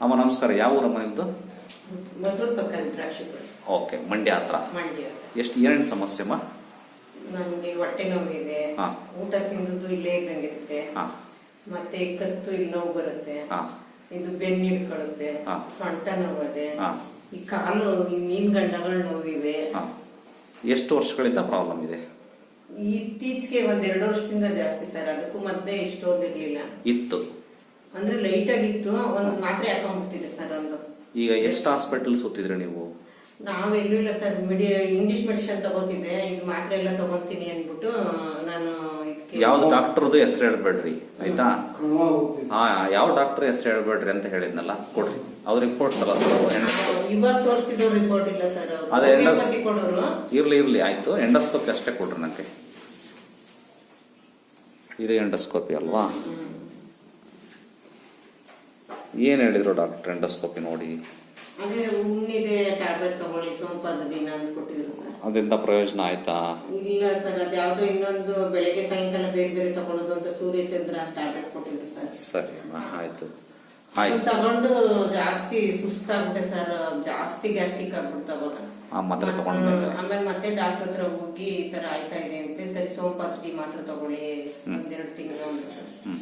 ಅಮ್ಮ ನಮಸ್ಕಾರ. ಯಾವ ಊರಮ್ಮ ನಿಮ್ದು? ಮಧುರ್ ಪಕ್ಕ ದ್ರಾಕ್ಷಿಪುರ. ಓಕೆ ಮಂಡ್ಯ ಹತ್ರ. ಮಂಡ್ಯ ಎಷ್ಟು ಏನೇನು ಸಮಸ್ಯೆ ಅಮ್ಮ? ನನಗೆ ಹೊಟ್ಟೆ ನೋವಿದೆ. ಹಾ. ಊಟ ತಿಂದು ಇಲ್ಲೇ ಇದ್ದಂಗಿರುತ್ತೆ. ಹಾಂ. ಮತ್ತೆ ಕತ್ತು ಇಲ್ಲಿ ನೋವು ಬರುತ್ತೆ. ಹಾಂ. ಇದು ಬೆನ್ನು ಹಿಡ್ಕೊಳ್ಳುತ್ತೆ ಹಾ. ಸೊಂಟ ನೋವದೆ. ಹಾ. ಈ ಕಾಲು ಈ ಮೀನ್ ಗಂಡಗಳು ನೋವಿವೆ. ಹಾಂ. ಎಷ್ಟು ವರ್ಷಗಳಿಂದ ಪ್ರಾಬ್ಲಮ್ ಇದೆ? ಇತ್ತೀಚೆಗೆ ಒಂದ್ ಎರಡು ವರ್ಷದಿಂದ ಜಾಸ್ತಿ ಸರ್. ಅದಕ್ಕೂ ಮತ್ತೆ ಇಷ್ಟೋದಿರ್ಲಿಲ್ಲ ಇತ್ತು. ಅಂದ್ರೆ ಲೈಟ್ ಆಗಿತ್ತು ಒಂದು ಮಾತ್ರೆ ಹಾಕೊಂಡ್ಬಿಡ್ತಿದೆ ಸರ್ ಅಂದ್ರು. ಈಗ ಎಷ್ಟು ಹಾಸ್ಪಿಟಲ್ ಸುತ್ತಿದ್ರೆ ನೀವು? ನಾವೆಲ್ಲೂ ಇಲ್ಲ ಸರ್ ಮಿಡಿ ಇಂಗ್ಲಿಷ್ ಮೆಡಿಸನ್ ತಗೋತಿದ್ದೆ ಇದು ಮಾತ್ರೆ ಎಲ್ಲ ತಗೋತೀನಿ ಅಂದ್ಬಿಟ್ಟು ನಾನು ಯಾವ ಡಾಕ್ಟರ್ ಡಾಕ್ಟರ್ದು ಹೆಸರು ಹೇಳ್ಬೇಡ್ರಿ ಆಯ್ತಾ? ಹಾ ಯಾವ ಡಾಕ್ಟರ್ ಹೆಸರು ಹೇಳ್ಬೇಡ್ರಿ ಅಂತ ಹೇಳಿದ್ನಲ್ಲ ಕೊಡ್ರಿ. ಅವ್ರ ರಿಪೋರ್ಟ್ಸ್ ಅಲ್ಲ ಸರ್ ಇವಾಗ ತೋರಿಸ್ತಿದ್ದು ರಿಪೋರ್ಟ್ ಇಲ್ಲ ಸರ್ ಅದೇ ಎಲ್ಲ ಹೋಮಿಯೋಪತಿ ಕೊಡೋರು. ಇರ್ಲಿ ಇರ್ಲಿ ಆಯ್ತು. ಎಂಡೋಸ್ಕೋಪಿ ಅಷ್ಟೇ ಕೊಡ್ರಿ ನನಗೆ ಇದು ಎಂಡೋಸ್ಕೋಪಿ ಅಲ್ವಾ? ಏನ್ ಹೇಳಿದ್ರು ಡಾಕ್ಟರ್ ಎಂಡೋಸ್ಕೋಪಿ ನೋಡಿ? ಅದೇ ಉಣ್ಣಿದೆ ಟ್ಯಾಬ್ಲೆಟ್ ತಗೊಳ್ಳಿ ಸೋಂಪಾಜುಬಿನ್ ಅಂತ ಕೊಟ್ಟಿದ್ರು ಸರ್. ಅದರಿಂದ ಪ್ರಯೋಜನ ಆಯ್ತಾ? ಇಲ್ಲ ಸರ್ ಅದ್ಯಾವ್ದೋ ಇನ್ನೊಂದು ಬೆಳಗ್ಗೆ ಸಾಯಂಕಾಲ ಬೇರೆ ಬೇರೆ ತಗೊಳ್ಳೋದು ಅಂತ ಸೂರ್ಯಚಂದ್ರ ಟ್ಯಾಬ್ಲೆಟ್ ಕೊಟ್ಟಿದ್ರು ಸರ್. ಸರಿ ಆಯ್ತು. ಆಯ್ತು ತಗೊಂಡು ಜಾಸ್ತಿ ಸುಸ್ತಾಗ್ಬಿಟ್ಟೆ ಸರ್ ಜಾಸ್ತಿ ಗ್ಯಾಸ್ಟಿಕ್ ಆಗ್ಬಿಡ್ತಾ ಆ ಮಾತ್ರೆ ತಗೊಂಡ್ಮೇಲೆ. ಆಮೇಲೆ ಮತ್ತೆ ಡಾಕ್ಟರ್ ಹತ್ರ ಹೋಗಿ ಈ ತರ ಆಯ್ತಾ ಇದೆ ಅಂತ ಸರಿ ಸೋಂಪಾಸ್ಟಿ ಮಾತ್ರ ತಗೊಳ್ಳಿ ತಿಂಗಳು ಅಂತ ಸರ್ ಹ್ಮ್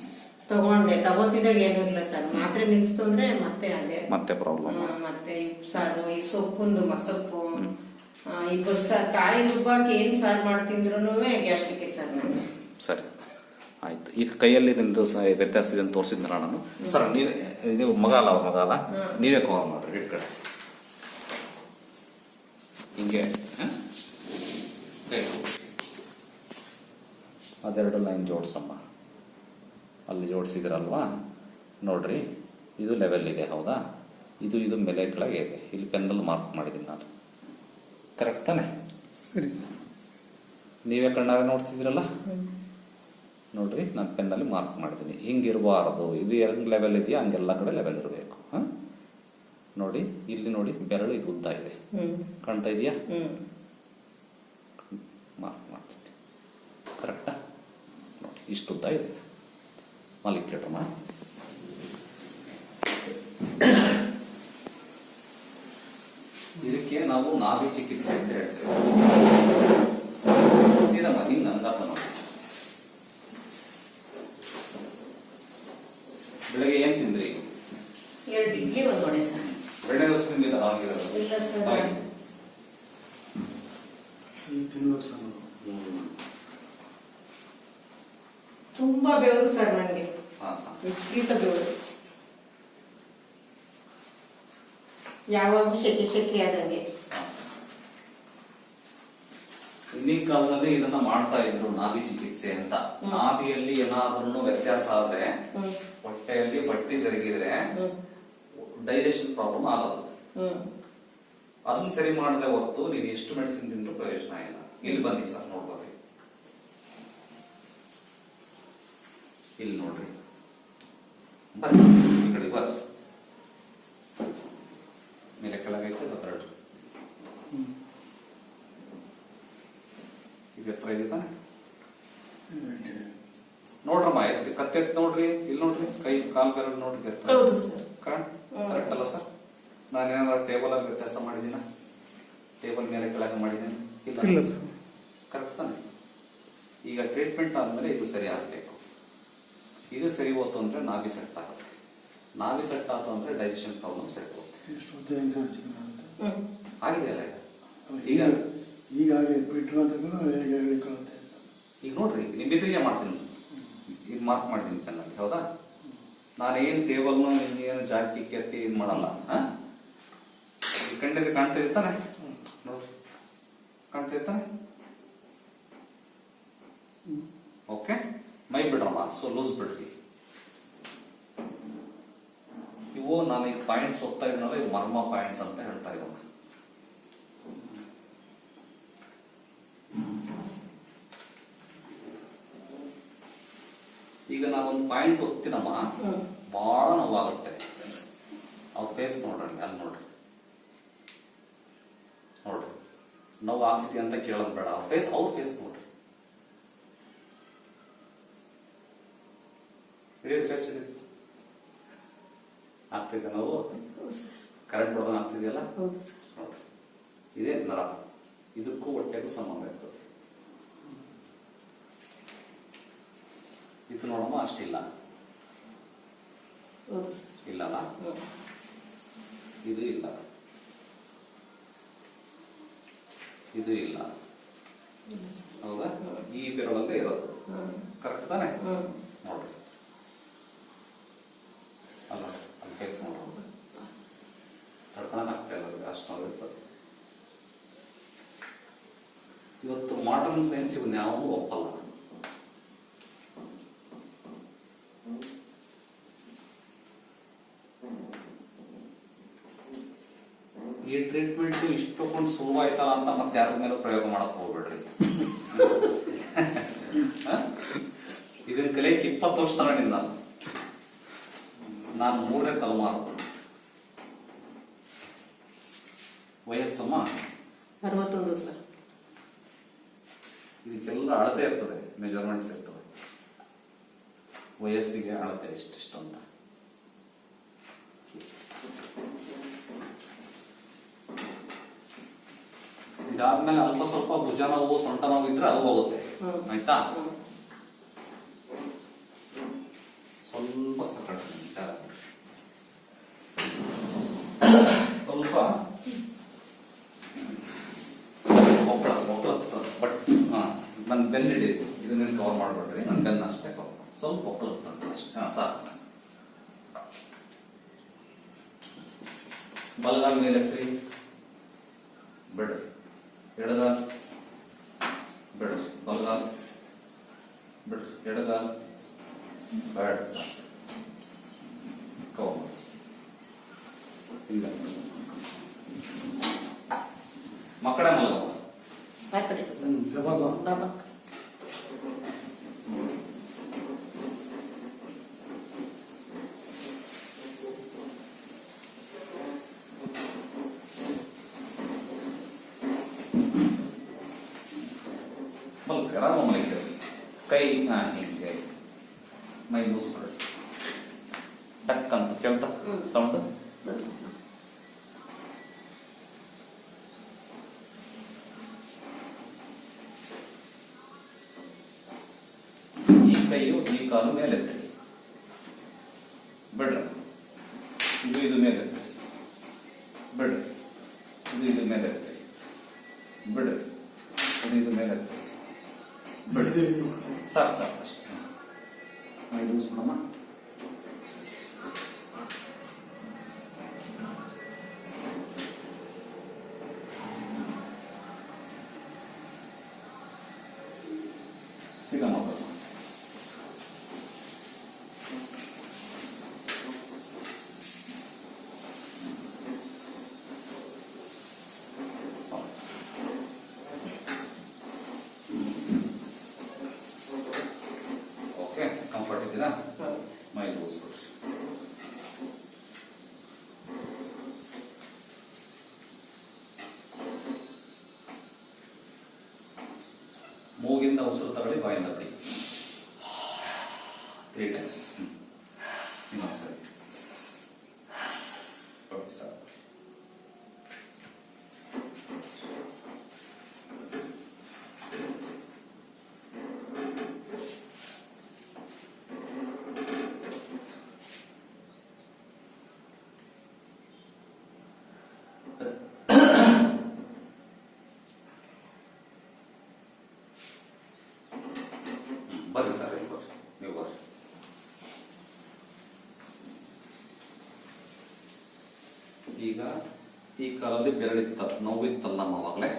ತಗೊಂಡೆ. ತಗೋತಿದಾಗ ಏನೂ ಇಲ್ಲ ಸರ್. ಮಾತ್ರೆ ನಿಲ್ಸ್ತು ಅಂದ್ರೆ ಮತ್ತೆ ಅದೇ. ಮತ್ತೆ ಪ್ರಾಬ್ಲಮ್ ಮತ್ತೆ ಈ ಸಾರು ಈ ಸೊಪ್ಪುಂದು ಮಸೊಪ್ಪು. ಆ, ಈ ಬಸ್ಸ ಕಾಯಿ ರುಬ್ಬಾಕಿ ಏನ್ ಸಾರು ಮಾಡ್ತಿಂದ್ರು ಗ್ಯಾಸ್ಟ್ರಿಕ್ ಸರ್ ನನಗೆ ಸರಿ. ಆಯ್ತು. ಈಗ ಕೈಯಲ್ಲಿ ನಿಮ್ದು ಸ- ವ್ಯತ್ಯಾಸ ಇದೆ ಅಂತ ತೋರಿಸಿದ್ನಲ್ಲ ನಾನು. ಸರ್ ನೀವೇ ನೀವು ಮಗ ಅಲ್ಲ ಅವ್ರ ಮಗ ಅಲ್ಲ ನೀವೇ ಕಾಲ್ ಮಾಡ್ರಿ ಈ ಕಡೆ. ಹಿಂಗೆ ಹ? ಕೈ ಅದೆರಡು ಲೈನ್ ಜೋಡಿಸಮ್ಮ. ಅಲ್ಲಿ ಜೋಡಿಸಿದ್ರಲ್ವಾ? ನೋಡ್ರಿ ಇದು ಲೆವೆಲ್ ಇದೆ ಹೌದಾ? ಇದು ಇದು ಮೇಲೆ ಕೆಳಗೆ ಇದೆ. ಇಲ್ಲಿ ಪೆನ್ನಲ್ಲಿ ಮಾರ್ಕ್ ಮಾಡಿದ್ದೀನಿ ನಾನು. ಕರೆಕ್ಟ್ ತಾನೆ? ಸರಿ ಸರ್. ನೀವೇ ಕಣ್ಣಾಗ ನೋಡ್ತಿದ್ದೀರಲ್ಲ? ನೋಡ್ರಿ ನಾನು ಪೆನ್ನಲ್ಲಿ ಮಾರ್ಕ್ ಮಾಡಿದ್ದೀನಿ. ಹಿಂಗಿರಬಾರದು. ಇದು ಹೆಂಗೆ ಲೆವೆಲ್ ಇದೆಯಾ? ಹಂಗೆಲ್ಲ ಕಡೆ ಲೆವೆಲ್ ಇರಬೇಕು. ಹಾಂ? ನೋಡಿ ಇಲ್ಲಿ ನೋಡಿ ಬೆರಳು ಇದು ಉದ್ದ ಇದೆ. ಕಾಣ್ತಾ ಇದೆಯಾ? ಮಾರ್ಕ್ ಮಾಡ್ತೀನಿ. ಕರೆಕ್ಟಾ ನೋಡಿ ಇಷ್ಟು ಉದ್ದ ಇದೆ. ಇದು. ಮಲಿಕ್ಕಿಡ್ರಮ್ಮ ಇದಕ್ಕೆ ನಾವು ನಾಭಿ ಚಿಕಿತ್ಸೆ ಅಂತ ಹೇಳ್ತೇವೆ. ಅಂಗಾತ ನೋಡಿ ಬೆಳಗ್ಗೆ ಏನ್ ತಿಂದ್ರಿ? ಎರಡು ಇಡ್ಲಿ ಒಂದ್ ವಡೆ ಸರ್. ಬೆಳಗ್ಗೆ ದೋಸೆ ತಿಂದಿಲ್ಲ ಆಗಿರೋದು ಇಲ್ಲ ಸರ್. ಬಾಯ್. ತಿನ್ಬೇಕು ಸರ್. ತುಂಬಾ ಬೆವರು ಸರ್ ನನಗೆ ವಿಪರೀತ ಬೆವರು ಯಾವಾಗ ಆದಂಗೆ ಹಿಂದಿನ ಕಾಲದಲ್ಲಿ ಇದನ್ನ ಮಾಡ್ತಾ ಇದ್ರು ನಾಭಿ ಚಿಕಿತ್ಸೆ ಅಂತ. ನಾಭಿಯಲ್ಲಿ ಏನಾದ್ರೂ ವ್ಯತ್ಯಾಸ ಆದ್ರೆ ಹೊಟ್ಟೆಯಲ್ಲಿ ಬಟ್ಟೆ ಜರುಗಿದ್ರೆ ಡೈಜೆಷನ್ ಪ್ರಾಬ್ಲಮ್ ಆಗೋದು. ಅದನ್ನ ಸರಿ ಮಾಡದೆ ಹೊರತು ನೀವು ಎಷ್ಟು ಮೆಡಿಸಿನ್ ತಿಂದ್ರೂ ಪ್ರಯೋಜನ ಇಲ್ಲ. ಇಲ್ಲಿ ಬನ್ನಿ ಸರ್ ನೋಡ್ಬೋದು ಇಲ್ಲಿ ನೋಡ್ರಿ. ಬರ್ರಿ ಈ ಕಡೆ ಬರ್ರಿ ಮೇಲೆ ಕೆಳಗೈತೆ ಅದರಡು ಈಗ ಎತ್ತರ ಇದೆ ತಾನೆ? ನೋಡ್ರಮ್ಮ ಎತ್ತಿ ಕತ್ತೆತ್ ನೋಡ್ರಿ ಇಲ್ಲಿ ನೋಡ್ರಿ ಕೈ ಕಾಲು ಬೆರಳು ನೋಡ್ರಿ ಎತ್ತರ. ಹೌದು ಸರ್ ಕರೆಕ್ಟ್ ಅಲ್ಲ ಸರ್ ನಾನೇನಾದ್ರು ಟೇಬಲ್ ಅಲ್ಲಿ ವ್ಯತ್ಯಾಸ ಮಾಡಿದೀನ ಟೇಬಲ್ ಮೇಲೆ ಕೆಳಗೆ ಮಾಡಿದ್ದೀನಿ. ಇಲ್ಲ. ಸರ್ ಕರೆಕ್ಟ್ ತಾನೆ? ಈಗ ಟ್ರೀಟ್ಮೆಂಟ್ ಆದ್ಮೇಲೆ ಇದು ಸರಿ ಆಗಬೇಕು. ಇದು ಸರಿ ಹೋಯ್ತು ಅಂದ್ರೆ ನಾಭಿ ಸೆಟ್ ಆಗುತ್ತೆ ನಾಭಿ ಸೆಟ್ ಆಯ್ತು ಅಂದ್ರೆ ಡೈಜೆಷನ್ ಪ್ರಾಬ್ಲಮ್ ಸರಿ ಹೋಗುತ್ತೆ ಆಗಿದೆ ಅಲ್ಲ ಈಗ. ಈಗ ಬಿಟ್ಟರು ಅಂತ ಹೇಗೆ ಹೇಳಿಕೊಳ್ಳುತ್ತೆ ಈಗ ನೋಡ್ರಿ ನಿಮ್ ಬಿದ್ರಿಗೆ ಮಾಡ್ತೀನಿ. ಈಗ ಮಾರ್ಕ್ ಮಾಡ್ತೀನಿ ಪೆನ್ನಲ್ಲಿ ಹೌದಾ? ನಾನೇನು ಟೇಬಲ್ನು ಏನು ಜಾಕಿ ಕೆತ್ತಿ ಇದು ಮಾಡಲ್ಲ ಹಾ? ಕಂಡಿದ್ರೆ ಕಾಣ್ತಾ ಇರ್ತಾನೆ? ನೋಡ್ರಿ. ಕಾಣ್ತಾ ಇರ್ತಾನೆ? ಓಕೆ ಮೈ ಬಿಡೋಣ ಸೊ ಲೂಸ್ ಬಿಡ್ರಿ. ಇವು ನಾನು ಈಗ ಪಾಯಿಂಟ್ಸ್ ಹೋಗ್ತಾ ಇದ್ನಲ್ಲ ಇದು ಮರ್ಮ ಪಾಯಿಂಟ್ಸ್ ಅಂತ ಹೇಳ್ತಾ ಇರೋಣ ಈಗ ನಾವೊಂದು ಪಾಯಿಂಟ್ ಹೋಗ್ತೀನಮ್ಮ. ಬಹಳ ನೋವಾಗುತ್ತೆ. ಅವ್ರ ಫೇಸ್ ನೋಡ್ರಿ ಅಲ್ಲಿ ನೋಡ್ರಿ. ನೋಡ್ರಿ. ನೋವು ಆಗ್ತೈತಿ ಅಂತ ಕೇಳೋದ್ ಬೇಡ. ಅವ್ರ ಫೇಸ್ ಅವ್ರ ಫೇಸ್ ನೋಡ್ರಿ. ಫೇಸ್ ಆಗ್ತೈತೆ ನಾವು ಕರೆಂಟ್ ಹೊಡೆದ ಆಗ್ತಿದೆಯಲ್ಲ? ನೋಡ್ರಿ. ಇದೇ ನರ. ಇದಕ್ಕೂ ಹೊಟ್ಟೆಗೂ ಸಂಬಂಧ ಇರ್ತದೆ. ಇದು ನೋಡಮ್ಮ ಅಷ್ಟಿಲ್ಲ. ಇಲ್ಲಲ್ಲ? ಇದು ಇಲ್ಲ. ಇದು ಇಲ್ಲ. ಇಲ್ಲ ಹೌದಾ? ಈ ಬೆರಳಲ್ಲೇ ಇರೋದು. ಕರೆಕ್ಟ್ ತಾನೆ ಹ್ಮ್. ನೋಡ್ರಿ ಅಲ್ಲ ಅಲ್ಲಿ ಕೆಲಸ ಮಾಡೋದು ತಡ್ಕೊಳಕ್ ಆಗ್ತಾ ಇಲ್ಲ ಅವ್ರಿಗೆ ಅಷ್ಟು ನೋವು ಇರ್ತದೆ ಸೈನ್ಸ್ ಇವನ್ನ ಯಾವೂ ಒಪ್ಪಲ್ಲ ಈ ಟ್ರೀಟ್ಮೆಂಟ್ ಇಷ್ಟು ತಗೊಂಡು ಸುಲಭ ಆಯ್ತಲ್ಲ ಅಂತ ಮತ್ತೆ ಯಾರ ಮೇಲೂ ಪ್ರಯೋಗ ಮಾಡಕ್ ಹೋಗ್ಬೇಡ್ರಿ? ಇದನ್ನ ಕಲಿಯಕ್ಕೆ ಇಪ್ಪತ್ತು ವರ್ಷ ತಗೊಂಡಿದ್ದ ನಾನು ನಾನು ಮೂರನೇ ತಲೆಮಾರು ವಯಸ್ಸಮ್ಮ ಅರವತ್ತೊಂದು ಸರ್ ಅಳತೆ ಇರ್ತದೆ ಮೆಜರ್ಮೆಂಟ್ಸ್ ಇರ್ತವೆ. ವಯಸ್ಸಿಗೆ ಅಳತೆ ಇಷ್ಟಿಷ್ಟು ಅಂತ. ಇದಾದ್ಮೇಲೆ ಅಲ್ಪ ಸ್ವಲ್ಪ ಭುಜ ನೋವು ಸೊಂಟ ನೋವು ಇದ್ರೆ ಅದು ಹೋಗುತ್ತೆ. ಆಯ್ತಾ ಹ್ಮ್. ಸ್ವಲ್ಪ ಸಕಟ ವಿಚಾರ ಮಾಡಿ. ಸ್ವಲ್ಪ ಒಕ್ಕಳ ಒಕ್ಕಳ ಬಟ್ ಹಾ ನನ್ನ ಬೆನ್ನ ಹಿಡಿ ಇದನ್ನ ಕವರ್ ಮಾಡ್ಬೇಡ್ರಿ ನನ್ನ ಬೆನ್ನ ಅಷ್ಟೇ ಕವರ್ ಮಾಡಿ ಸ್ವಲ್ಪ ಒಕ್ಕಳ ಅಷ್ಟೇ ಹಾ ಸಾಕು ಬಲಗಾಲ ಮೇಲೆ ಎತ್ತಿ ಬಿಡ್ರಿ ಎಡದ ಬಿಡ್ರಿ ಬಲಗಾಲ. ಬಿಡ್ರಿ ಎಡಗಾಲ. ಬ್ಯಾಡ್ ಕವರ್ ಮಾಡಿ ಹಿಂಗ ಮಕ್ಕಳ ಮಲಗವ ಆ ಕಡೆ ಸರ್ ಹ್ಮ್, ಯಾವಾಗ ದಬಕ್. ಮಲ್ಕ ಆರಾಮ ಮಲಗಿರಿ ಕೈ ಹಾ ಹಿಂಗೆ ಮೈ ಮುಸ್ಕೊಳ್ರಿ ಟಕ್ ಅಂತ ಕೇಳ್ತಾ. ಸೌಂಡ್. ಈ ಕೈಯು ಈ ಕಾಲು ಮೇಲೆ ಎತ್ತಿ ಬಿಡ್ರಿ ಇದು ಇದು ಮೇಲೆ ಎತ್ತಿ ಬಿಡ್ರಿ ಇದು ಇದು ಮೇಲೆ ಎತ್ತಿ ಬಿಡ್ರಿ ಇದು ಇದು ಮೇಲೆ ಎತ್ತಿ ಬಿಡ್ರಿ ಸಾಕು ಸಾಕು ಅಷ್ಟೇ ಮೈ ಲೂಸ್ಬಿಡಮ್ಮ ಸಿಗಮ್ಮ ಬರುವ. ಓಕೆ ಕಂಫರ್ಟ್ ಇದ್ದೀರಾ ಹೌದು. ಮೈ ಲೂಸ್ಬಿಡ್ರಿ ಮೂಗಿಂದ ಉಸಿರು ತಗೊಳ್ಳಿ ಬಾಯಿಂದ ಬಿಡಿ ತ್ರೀ ಟೈಮ್ಸ್ ಇನ್ನೊಂದ್ಸರಿ ಓಕೆ ಸರ್ ಹ್ಮ್, ಬರ್ರಿ ಸರ್ ಇಲ್ಲಿ ಬರ್ರಿ ನೀವು ಬರ್ರಿ ಈಗ ಈ ಕಾಲದಲ್ಲಿ ಬೆರಳಿತ್ತ ನೋವಿತ್ತಲ್ಲ ಅವಾಗಲೇ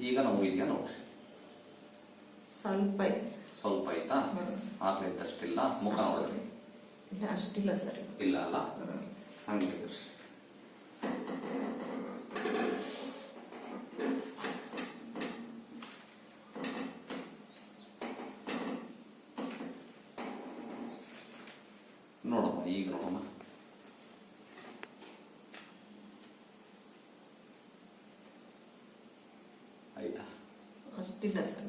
ಈಗ ನೋವಿದೆಯಾ ನೋಡ್ರಿ ಸ್ವಲ್ಪ ಸ್ವಲ್ಪ ಆಯ್ತಾ ಆಗ್ಲಿದ್ದಷ್ಟಿಲ್ಲ ಆಗ್ಲೇ ಇದ್ದಷ್ಟಿಲ್ಲ? ಮುಖ ನೋಡ್ರಿ. ಅಷ್ಟಿಲ್ಲ ಸರ್. ಇಲ್ಲ ಅಲ್ಲ? ಹಂಗಿದ್ರಿ ಹಂಗೆ ನೋಡಮ್ಮ ಈಗ ನೋಡೋಣ ಆಯ್ತಾ ಅಷ್ಟಿಲ್ಲ ಸರ್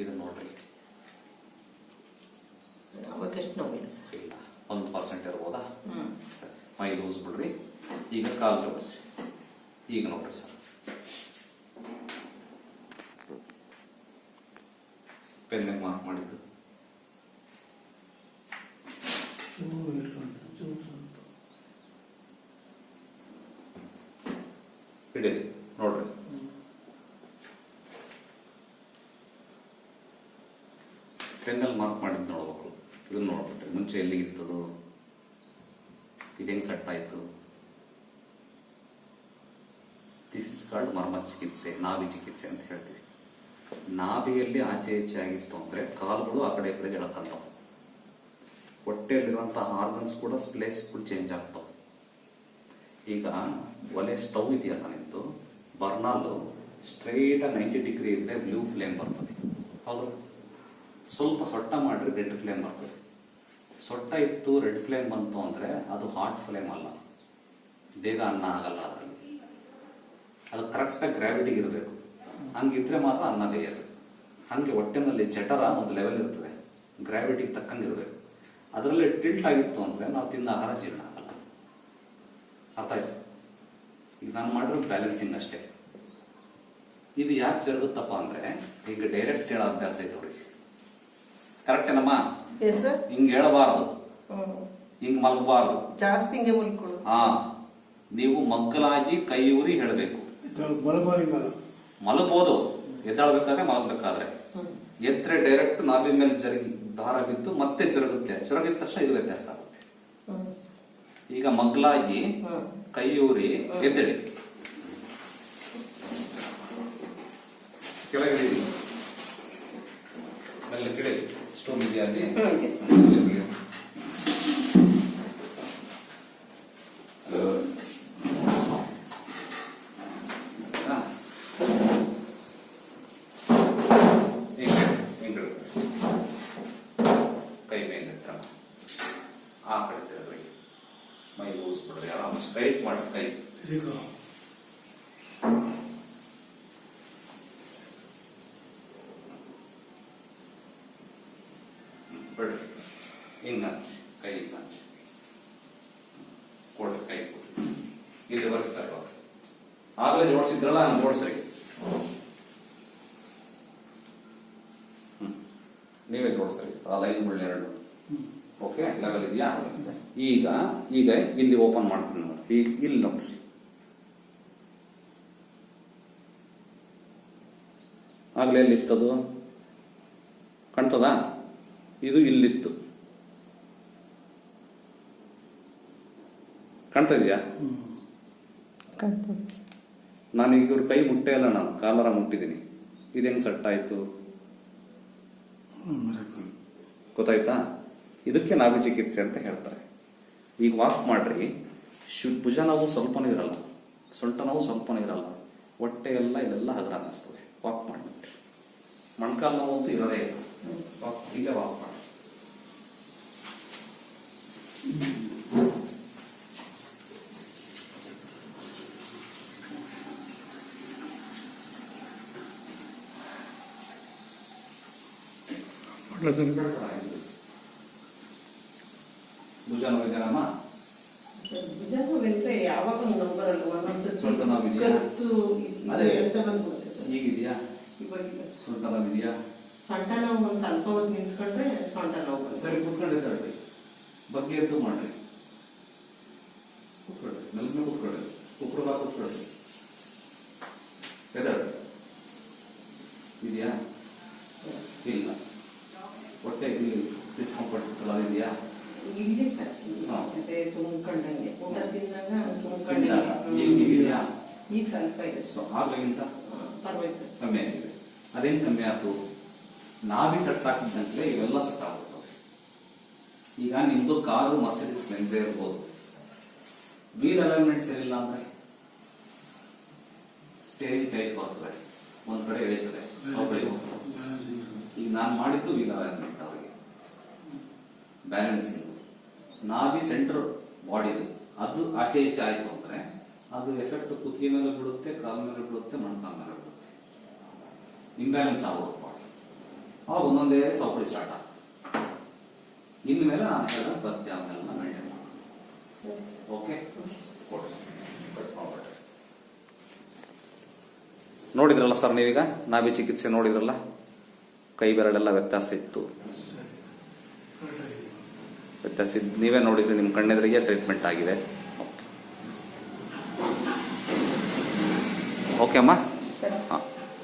ಇದು ನೋಡ್ರಿ ಅವಾಗ ಎಷ್ಟು ನೋವಿಲ್ಲ ಸರ್ ಇಲ್ಲ ಒಂದು ಪರ್ಸೆಂಟ್ ಇರ್ಬೋದಾ? ಸರಿ. ಮೈ ಲೂಸ್ ಬಿಡ್ರಿ. ಈಗ ಕಾಲ್ ಜೋಡಿಸಿ. ಈಗ ನೋಡ್ರಿ ಸರ್. ಪೆನ್ನಿಗೆ ಮಾರ್ಕ್ ಮಾಡಿದ್ದು? ಪೆನ್ನಲ್ಲಿ ಮಾರ್ಕ್ ಮಾಡಿದ್ದು ನೋಡ್ಬೇಕು ಇದನ್ನ ನೋಡ್ಬಿಟ್ರಿ ಮುಂಚೆ ಎಲ್ಲಿ ಇದು ಹೆಂಗೆ ಸೆಟ್ ಆಯ್ತು? ದಿಸ್ ಇಸ್ ಕಾಲ್ಡ್ ಮರ್ಮ ಚಿಕಿತ್ಸೆ, ನಾಭಿ ಚಿಕಿತ್ಸೆ ಅಂತ ಹೇಳ್ತೀವಿ. ನಾಭಿಯಲ್ಲಿ ಆಚೆ ಈಚೆ ಆಗಿತ್ತು ಅಂದ್ರೆ ಕಾಲುಗಳು ಆ ಕಡೆ ಕಡೆ ಎಳಕಂತಾವ ಹೊಟ್ಟೆಯಲ್ಲಿರುವಂತಹ ಆರ್ಗನ್ಸ್ ಕೂಡ ಪ್ಲೇಸ್ಗಳು ಚೇಂಜ್ ಆಗ್ತವೆ. ಈಗ ಒಲೆ ಸ್ಟವ್ ಇದೆಯಲ್ಲ ನಿಂತು ಬರ್ನಾಲು ಸ್ಟ್ರೈಟ್ ನೈಂಟಿ ಡಿಗ್ರಿ ಇದ್ರೆ ಬ್ಲೂ ಫ್ಲೇಮ್ ಬರ್ತದೆ. ಹೌದು? ಸ್ವಲ್ಪ ಸೊಟ್ಟ ಮಾಡಿರಿ ರೆಡ್ ಫ್ಲೇಮ್ ಬರ್ತದೆ. ಸೊಟ್ಟ ಇತ್ತು ರೆಡ್ ಫ್ಲೇಮ್ ಬಂತು ಅಂದರೆ ಅದು ಹಾಟ್ ಫ್ಲೇಮ್ ಅಲ್ಲ. ಬೇಗ ಅನ್ನ ಆಗಲ್ಲ ಅದರಲ್ಲಿ. ಅದು ಕರೆಕ್ಟಾಗಿ ಗ್ರಾವಿಟಿಗೆ ಇರಬೇಕು. ಹಂಗಿದ್ರೆ ಮಾತ್ರ ಅನ್ನ ಬೇಯೋದು. ಹಂಗೆ ಹೊಟ್ಟೆನಲ್ಲಿ ಜಠರ ಒಂದು ಲೆವೆಲ್ ಇರ್ತದೆ. ಗ್ರಾವಿಟಿಗೆ ತಕ್ಕಂಗೆ ಇರಬೇಕು. ಅದರಲ್ಲಿ ಟಿಲ್ಟ್ ಆಗಿತ್ತು ಅಂದರೆ ನಾವು ತಿಂದ ಆಹಾರ ಜೀರ್ಣ ಆಗಲ್ಲ. ಅರ್ಥ ಆಯ್ತು? ಈಗ ನಾನು ಮಾಡಿರೋ ಬ್ಯಾಲೆನ್ಸಿಂಗ್ ಅಷ್ಟೇ. ಇದು ಯಾಕೆ ಜರುಗುತ್ತಪ್ಪ ಅಂದರೆ, ಈಗ ಡೈರೆಕ್ಟ್ ಹೇಳೋ ಅಭ್ಯಾಸ ಐತವ್ರಿ ಕರೆಕ್ಟೇನಮ್ಮ ಏನ್ ಸರ್? ಹಿಂಗ್ ಹೇಳಬಾರದು. ಹಿಂಗ್ ಮಲಗಬಾರದು. ಜಾಸ್ತಿ ಹಿಂಗೆ ಮುಲ್ಕೊಳ್ಳೋದು ಹಾ. ನೀವು ಮಗ್ಗಲಾಗಿ ಕೈ ಊರಿ ಹೇಳಬೇಕು. ಮಲಗಬಹುದು ಎದ್ದಾಳ್ಬೇಕಾದ್ರೆ ಮಲಗ್ಬೇಕಾದ್ರೆ. ಎತ್ತರೆ ಎದ್ರೆ ಡೈರೆಕ್ಟ್ ನಾಭಿ ಮೇಲೆ ಜರುಗಿ ದಾರ ಬಿದ್ದು ಮತ್ತೆ ಜರುಗುತ್ತೆ. ಜರುಗಿದ ತಕ್ಷಣ ಇದು ವ್ಯತ್ಯಾಸ ಆಗುತ್ತೆ. ಈಗ ಮಗ್ಗಲಾಗಿ ಕೈಯೂರಿ ಕೈ ಊರಿ ಎದ್ದೇಳಿ. ಕೆಳಗಿಳಿ. ಮೆಲ್ಲ ಕೆಳಗೆ. ಸ್ಟೋನ್ ಇದೆಯಾ ಅಲ್ಲಿ ಹ್ಮ್ ಇದೆ ಸರ್. ಮೆಲ್ಲ ಇಳಿ. ಹಾ. ಹಿಂಗೆ, ಹಿಂಗೆ ಇಡು. ಕೈ ಮೇಲೆ ಎತ್ತರ. ಆ ಕಡೆ ತಿರುಗ್ರಿ ಮೈ ಲೂಸ್ ಬಿಡ್ರಿ ಆರಾಮ ಸ್ಟ್ರೈಟ್ ಮಾಡಿ ಕೈ ತಿರುಗೋ ಬಿಡ್ರಿ ಹಿಂಗ ಕೈ ಹಿಂಗ ಕೊಡ್ರಿ ಕೈ ಕೊಡ್ರಿ ಇಲ್ಲಿವರೆಗೆ ವರ್ಕ್ ಸಾಕು ಆಗಲೇ ಜೋಡಿಸಿದ್ರಲ್ಲ ನಾನು ಜೋಡಿಸ್ರಿ. ನೀವೇ ಜೋಡಿಸ್ರಿ ಆ ಲೈನ್ ಎರಡು. ಓಕೆ ಲೆವೆಲ್ ಇದೆಯಾ? ಈಗ ಈಗ ಇಲ್ಲಿ ಓಪನ್ ಮಾಡ್ತೀನಿ ನೋಡಿ ಈಗ ಇಲ್ಲಿ ನೋಡ್ರಿ. ಆಗಲೇ ಎಲ್ಲಿತ್ತದು? ಕಾಣ್ತದಾ? ಇದು ಇಲ್ಲಿತ್ತು. ಕಾಣ್ತಾ ಇದೆಯಾ? ನಾನು ಈಗ ಇವ್ರ ಕೈ ಮುಟ್ಟೆ ಇಲ್ಲ ನಾನು ಕಾಲರ ಮುಟ್ಟಿದ್ದೀನಿ. ಇದೇನು ಹೆಂಗ್ ಸೆಟ್ ಆಯ್ತು ಗೊತ್ತಾಯ್ತಾ? ಇದಕ್ಕೆ ನಾಭಿ ಚಿಕಿತ್ಸೆ ಅಂತ ಹೇಳ್ತಾರೆ. ಈಗ ವಾಕ್ ಮಾಡ್ರಿ ಶು ಭುಜ ನಾವು ಸ್ವಲ್ಪನೂ ಇರಲ್ಲ ಸೊಂಟ ನಾವು ಸ್ವಲ್ಪನೂ ಇರಲ್ಲ ಹೊಟ್ಟೆ ಎಲ್ಲ ಇಲ್ಲೆಲ್ಲ ಹಗರ ಅನ್ನಿಸ್ತದೆ. ವಾಕ್ ಮಾಡಿಬಿಟ್ರಿ. ಮೊಣಕಾಲು ನೋವು ಅಂತೂ ಇರೋದೇ ಇಲ್ಲ. ವಾಕ್ ಇಲ್ಲೇ ವಾಕ್ ಮಾಡಿ ಮಾಡ್ಲಾ ಸರ್ ಭುಜ ನೋವು ಇದೆಯಲ್ಲಮ್ಮ ಭುಜ ನೋವಿದ್ರೆ ಯಾವಾಗ ಒಂದು ನಂಬರ್ ಒಂದೊಂದ್ಸತಿ ನೋವಿದೆಯಾ? ಕತ್ತು ಅದೇ. ಅಂತ ಬಂದ್ಬಿಡುತ್ತೆ ಸರ್. ಈಗಿದೆಯಾ? ಇವಾಗಿಲ್ಲ ಸರ್. ಸೊಂಟ ನೋವು ಇದೆಯಾ ಸೊಂಟ ನೋವು ಒಂದ್ ಸ್ವಲ್ಪ ಹೊತ್ತು ನಿಂತ್ಕೊಂಡ್ರೆ ಸೊಂಟ ನೋವು ಸರಿ ಕುತ್ಕೊಂಡಿದ್ದಾರೆ ಬಗ್ಗೆ ಎದ್ದು ಮಾಡ್ರಿ ಕೂತ್ಕೊಳ್ರಿ ನೆಲದ ಕೂತ್ಕೊಳ್ರಿ ಕುಪ್ರಬಾ ಕೂತ್ಕೊಳ್ರಿ ಎದ್ದಾಳ್ರಿ ಇದೆಯಾ ಇಲ್ಲ ಹೊಟ್ಟೆ ಇಲ್ಲಿ ಡಿಸ್ಕಂಫರ್ಟ್ ಇರ್ತಲ್ಲ ಇದೆಯಾ ಇಲ್ಲಿ ಸರ್ ಹಾ. ಮತ್ತೆ ತುಂಬ್ಕೊಂಡಂಗೆ ಊಟ ತಿಂದಾಗ ತಿಂದಾಗ ತುಂಬ್ಕೊಂಡಂಗೆ ಈಗ ಇದೆಯಾ ಸೊ ಆಗ್ಲಿಗಿಂತ ಪರವಾಗಿಲ್ಲ ಸರ್. ಕಮ್ಮಿ ಆಗಿದೆ. ಅದೇನ್ ಕಮ್ಮಿ ಆಯ್ತು? ನಾಭಿ ಸೆಟ್ ಆಗ್ತಿದ್ದಂತೆ ಇವೆಲ್ಲ ಸೆಟ್ ಆಗುತ್ತೆ ಈಗ ನಿಮ್ದು ಕಾರು ಮರ್ಸಿಡೀಸ್ ಲೆನ್ಸೇ ಇರ್ಬೋದು. ವೀಲ್ ಅಲೈನ್ಮೆಂಟ್ ಸರಿಯಿಲ್ಲ ಅಂದ್ರೆ ಸ್ಟೇರಿಂಗ್ ಟೈಟ್ ಬರ್ತದೆ. ಒಂದ್ ಕಡೆ ಎಳೀತದೆ. ಈಗ ನಾನು ಮಾಡಿದ್ದು ವೀಲ್ ಅಲೈನ್ಮೆಂಟ್ ಅವರಿಗೆ. ಬ್ಯಾಲೆನ್ಸಿಂಗ್ ನಾಭಿ ಸೆಂಟರ್ ಬಾಡಿದು ಅದು ಆಚೆ ಈಚೆ ಆಯ್ತು. ಅಂದ್ರೆ ಅದು ಎಫೆಕ್ಟ್ ಕುತ್ತಿಗೆ ಮೇಲೆ ಬಿಡುತ್ತೆ ಕಾಲ್ ಮೇಲೆ ಬಿಡುತ್ತೆ ಮೊಣಕಾಲ ಮೇಲೆ ಬಿಡುತ್ತೆ ಇಂಬ್ಯಾಲೆನ್ಸ್ ಆಗೋದು ಪಾಟ್ ಆವಾಗ ಒಂದೊಂದೇ ಸೌಪಡಿ ಸ್ಟಾರ್ಟ್ ಆಗ್ತದೆ. ಇನ್ಮೇಲೆ ನಾನು ಹೇಳಿದ ಬತ್ತೆ ಅವನ್ನೆಲ್ಲ ಮೇಂಟೈನ್ ಓಕೆ ನೋಡಿದ್ರಲ್ಲ ಸರ್ ನೀವೀಗ? ನಾಭಿ ಚಿಕಿತ್ಸೆ ನೋಡಿದ್ರಲ್ಲ? ಕೈ ಬೆರಳೆಲ್ಲ ವ್ಯತ್ಯಾಸ ಇತ್ತು. ವ್ಯತ್ಯಾಸ ಇದ್ದು ನೀವೇ ನೋಡಿದ್ರಿ ನಿಮ್ಮ ಕಣ್ಣೆದರಿಗೆ ಟ್ರೀಟ್ಮೆಂಟ್ ಆಗಿದೆ. ಓಕೆ ಅಮ್ಮ? ಸರಿ. ಹಾಂ.